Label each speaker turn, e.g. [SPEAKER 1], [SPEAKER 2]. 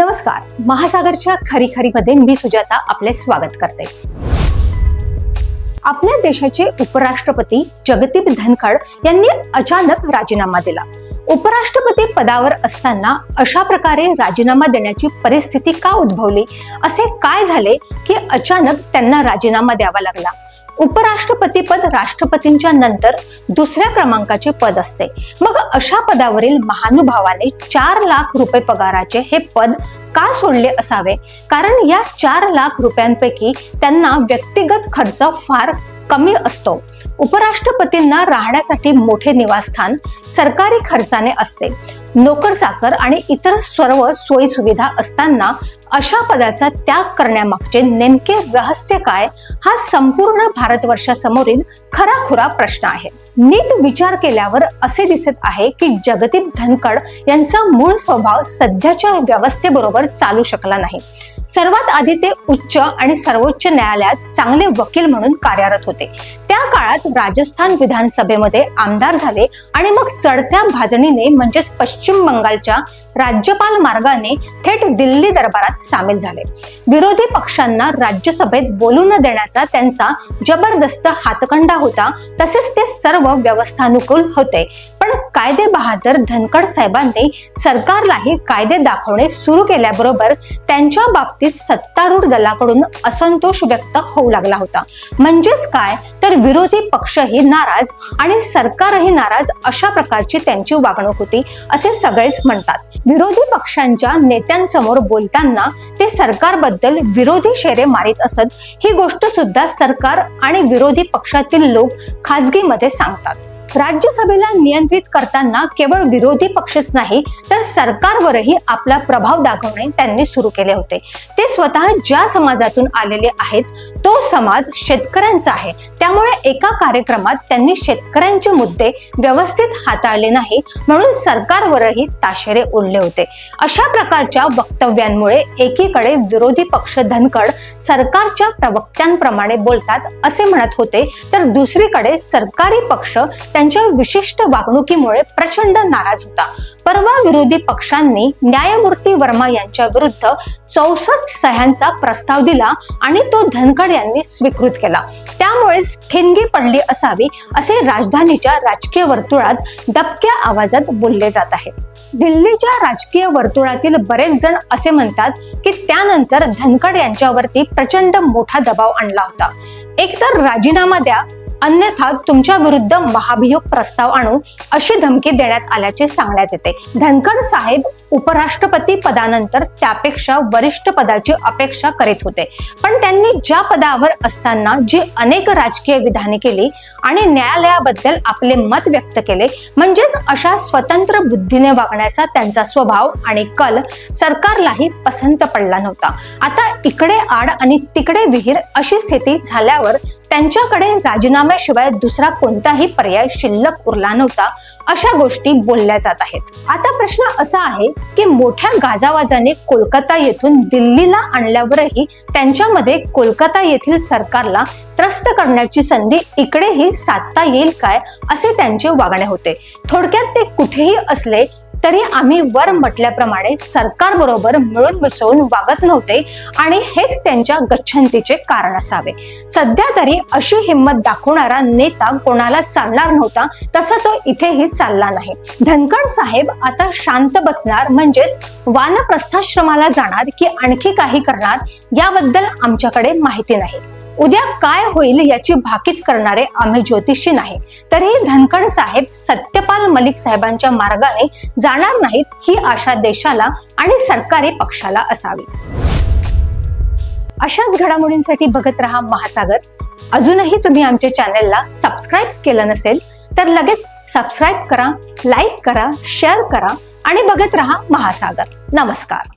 [SPEAKER 1] नमस्कार. महासागरच्या खरी खरीमध्ये मी सुजाता आपले स्वागत करते. आपल्या देशाचे उपराष्ट्रपती जगदीप धनखड यांनी अचानक राजीनामा दिला. उपराष्ट्रपती पदावर असताना अशा प्रकारे राजीनामा देण्याची परिस्थिती का उद्भवली? असे काय झाले की अचानक त्यांना राजीनामा द्यावा लागला? उपराष्ट्रपती पद राष्ट्रपतींच्या नंतर दुसऱ्या क्रमांकाचे पद असते. मग अशा पदावरील महानुभावाने चार लाख रुपये पगाराचे हे पद का सोडले असावे? कारण या चार लाख रुपयांपैकी त्यांना व्यक्तिगत खर्च फार कमी असतो. उपराष्ट्रपतींना राहण्यासाठी मोठे निवासस्थान सरकारी खर्चाने असते. नोकर चाकर आणि इतर सर्व सोयी सुविधा असताना अशा पदाचा त्याग करण्यामागचे नेमके रहस्य काय हा संपूर्ण भारतवर्षासमोरील खराखुरा प्रश्न आहे. नीट विचार केल्यावर असे दिसत आहे की जगदीप धनकड यांचा मूळ स्वभाव सध्याच्या व्यवस्थेबरोबर चालू शकला नाही. सर्वात आधी ते उच्च आणि सर्वोच्च न्यायालयात चांगले वकील म्हणून कार्यरत होते. काळात राजस्थान विधानसभेमध्ये आमदार झाले आणि मग चढत्या भाजणीने म्हणजेच पश्चिम बंगालच्या राज्यपाल मार्गाने थेट दिल्ली दरबारात सामील झाले. विरोधी पक्षांना राज्यसभेत बोलू न देण्याचा त्यांचा जबरदस्त हातखंडा होता. तसेच ते सर्व व्यवस्थानुकूल होते. पण कायदे बहादर धनकड साहेबांनी सरकारलाही कायदे दाखवणे सुरू केल्याबरोबर त्यांच्या बाबतीत सत्तारूढ दलाकडून असंतोष व्यक्त होऊ लागला होता. म्हणजेच काय? तर विरोधी पक्षही नाराज आणि सरकारही नाराज अशा प्रकारची त्यांची वागणूक होती असे सगळेच म्हणतात. विरोधी पक्षांच्या नेत्यांसमोर बोलताना ते सरकारबद्दल विरोधी शेरे मारित असत ही गोष्ट सुद्धा सरकार आणि विरोधी पक्षातील लोक खाजगीमध्ये सांगतात. राज्यसभेला नियंत्रित करताना केवळ विरोधी पक्षच नाही तर सरकारवरही आपला प्रभाव दाखवणे त्यांनी सुरू केले होते. ते स्वतः ज्या समाजातून आलेले आहेत तो समाज शेतकऱ्यांचा आहे. त्यामुळे एका कार्यक्रमात त्यांनी शेतकऱ्यांचे मुद्दे व्यवस्थित हाताळले नाही म्हणून सरकारवरही ताशेरे ओढले होते. अशा प्रकारच्या वक्तव्यांमुळे एकीकडे विरोधी पक्ष धनकड सरकारच्या प्रवक्त्यांप्रमाणे बोलतात असे म्हणत होते तर दुसरीकडे सरकारी पक्ष त्यांच्या विशिष्ट वागणुकीमुळे प्रचंड नाराज होता. परवा विरोधी पक्षांनी न्यायमूर्ती वर्मा यांच्या विरुद्ध चौसष्ट सह्यांचा प्रस्ताव दिला आणि तो धनखड यांनी स्वीकृत केला. त्यामुळेच ठिणगी पडली असावी असे राजधानीच्या राजकीय वर्तुळात दबक्या आवाजात बोलले जात आहे. दिल्लीच्या राजकीय वर्तुळातील बरेच जण असे म्हणतात की त्यानंतर धनखड यांच्यावरती प्रचंड मोठा दबाव आणला होता. एकतर राजीनामा द्या अन्यथा तुमच्या विरुद्ध महाभियोग प्रस्ताव आणू अशी धमकी देण्यात आल्याचे सांगण्यात येते. धनखड साहेब उपराष्ट्रपती पदानंतर त्यापेक्षा वरिष्ठ पदाची अपेक्षा करीत होते. पण त्यांनी ज्या पदावर असताना जी अनेक राजकीय विधाने केली आणि न्यायालयाबद्दल आपले मत व्यक्त केले म्हणजेच अशा स्वतंत्र बुद्धीने वागण्याचा त्यांचा स्वभाव आणि कल सरकारलाही पसंत पडला नव्हता. आता इकडे आड आणि तिकडे विहीर अशी स्थिती झाल्यावर त्यांच्याकडे राजीनाम्याशिवाय दुसरा कोणताही पर्याय शिल्लक उरला नव्हता अशा गोष्टी बोलल्या जात आहेत. आता प्रश्न असा आहे की मोठ्या गाजावाजाने कोलकाता येथून दिल्लीला आणल्यावरही त्यांच्यामध्ये कोलकाता येथील सरकारला त्रस्त करण्याची संधी इकडेही साधता येईल काय असे त्यांचे वागणे होते. थोडक्यात ते कुठेही असले तरी आम्ही वर म्हटल्याप्रमाणे सरकारबरोबर मिळून मिसळून वागत नव्हते आणि हेच त्यांच्या गच्छंतीचे कारण असावे. सध्या तरी अशी हिंमत दाखवणारा नेता कोणाला चालणार नव्हता तसा तो इथेही चालला नाही. धनकड साहेब आता शांत बसणार म्हणजेच वानप्रस्थाश्रमाला जाणार की आणखी काही करणार याबद्दल आमच्याकडे माहिती नाही. उद्या काय होईल याची भाकीत करणारे आम्ही ज्योतिषी नाही. तरीही धनखड साहेब सत्यपाल मलिक साहेबांच्या मार्गाने जाणार नाहीत ही आशा देशाला आणि सरकारी पक्षाला असावी. अशाच घडामोडींसाठी बघत रहा महासागर. अजूनही तुम्ही आमच्या चॅनेलला सबस्क्राईब केलं नसेल तर लगेच सबस्क्राईब करा लाईक करा शेअर करा आणि बघत रहा महासागर. नमस्कार.